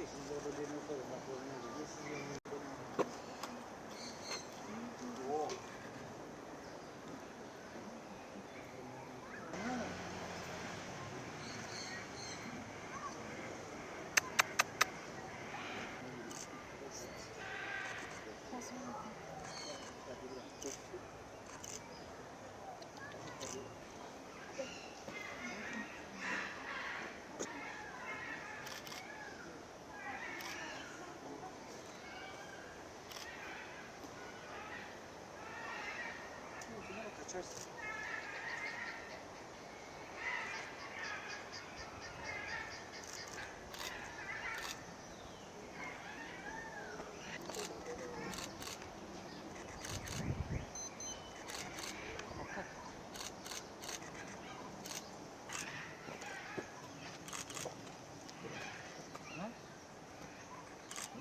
içeriye gireceksiniz. Orada bir not alın. Bak oraya gidiyor. Siz yanınızda. Oo. Kaçarsın.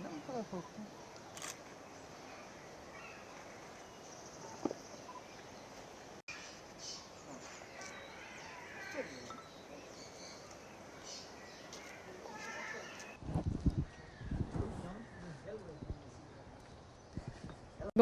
Ne bu kadar korktun?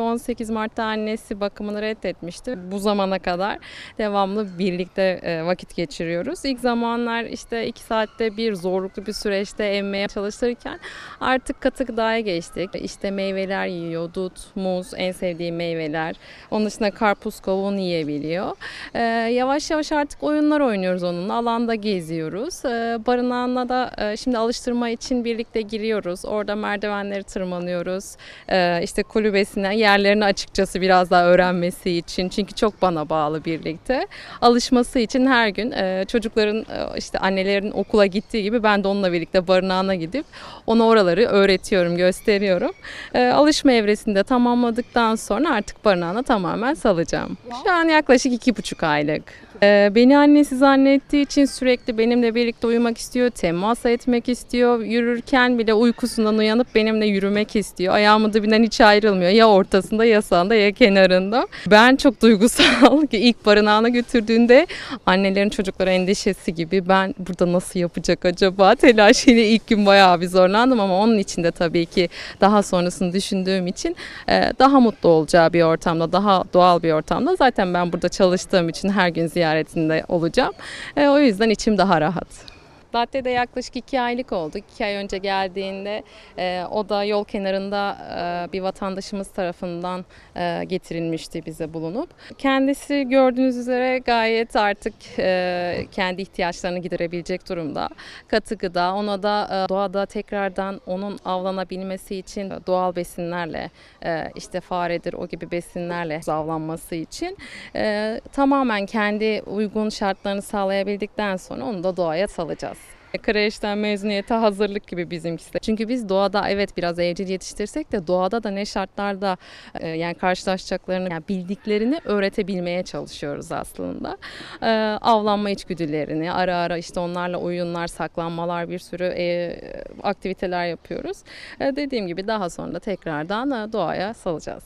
18 Mart'ta annesi bakımını reddetmişti. Bu zamana kadar devamlı birlikte e, vakit geçiriyoruz. İlk zamanlar işte 2 saatte bir zorluklu bir süreçte emmeye çalışırken artık katı gıdaya geçtik. İşte meyveler yiyor, dut, muz en sevdiği meyveler. Onun dışında karpuz, kavun yiyebiliyor. E, yavaş yavaş artık oyunlar oynuyoruz onunla. Alanda geziyoruz. E, barınağına da şimdi alıştırma için birlikte giriyoruz. Orada merdivenleri tırmanıyoruz. İşte kulübesine yerlerini açıkçası biraz daha öğrenmesi için. Çünkü çok bana bağlı birlikte. Alışması için her gün e, çocukların e, işte annelerin okula gittiği gibi ben de onunla birlikte barınağına gidip ona oraları öğretiyorum, gösteriyorum. E, alışma evresinde tamamladıktan sonra artık barınağına tamamen salacağım. Şu an yaklaşık iki buçuk aylık. E, beni annesi zannettiği için sürekli benimle birlikte uyumak istiyor, temas etmek istiyor. Yürürken bile uykusundan uyanıp benimle yürümek istiyor. Ayağımın dibinden hiç ayrılmıyor. Ya ortasında ya sağında ya kenarında. Ben çok duygusal. İlk barınağına götürdüğünde annelerin çocuklara endişesi gibi ben burada nasıl yapacak acaba telaşıyla ilk gün bayağı bir zorlandım ama onun için de tabii ki daha sonrasını düşündüğüm için e, daha mutlu olacağı bir ortamda, daha doğal bir ortamda. Zaten ben burada çalıştığım için her gün ziyaretinde olacağım. E, o yüzden içim daha rahat. Datte'de yaklaşık iki aylık oldu. İki ay önce geldiğinde e, o da yol kenarında e, bir vatandaşımız tarafından e, getirilmişti bize bulunup. Kendisi gördüğünüz üzere gayet artık e, kendi ihtiyaçlarını giderebilecek durumda. Katı gıda, ona da e, doğada tekrardan onun avlanabilmesi için doğal besinlerle e, işte faredir o gibi besinlerle avlanması için e, tamamen kendi uygun şartlarını sağlayabildikten sonra onu da doğaya salacağız. Kreşten mezuniyete hazırlık gibi bizimkisi. Çünkü biz doğada evet biraz evcil yetiştirsek de doğada da ne şartlarda e, yani karşılaşacaklarını yani bildiklerini öğretebilmeye çalışıyoruz aslında. E, avlanma içgüdülerini ara ara işte onlarla oyunlar, saklanmalar bir sürü e, aktiviteler yapıyoruz. E, dediğim gibi daha sonra da tekrardan e, doğaya salacağız.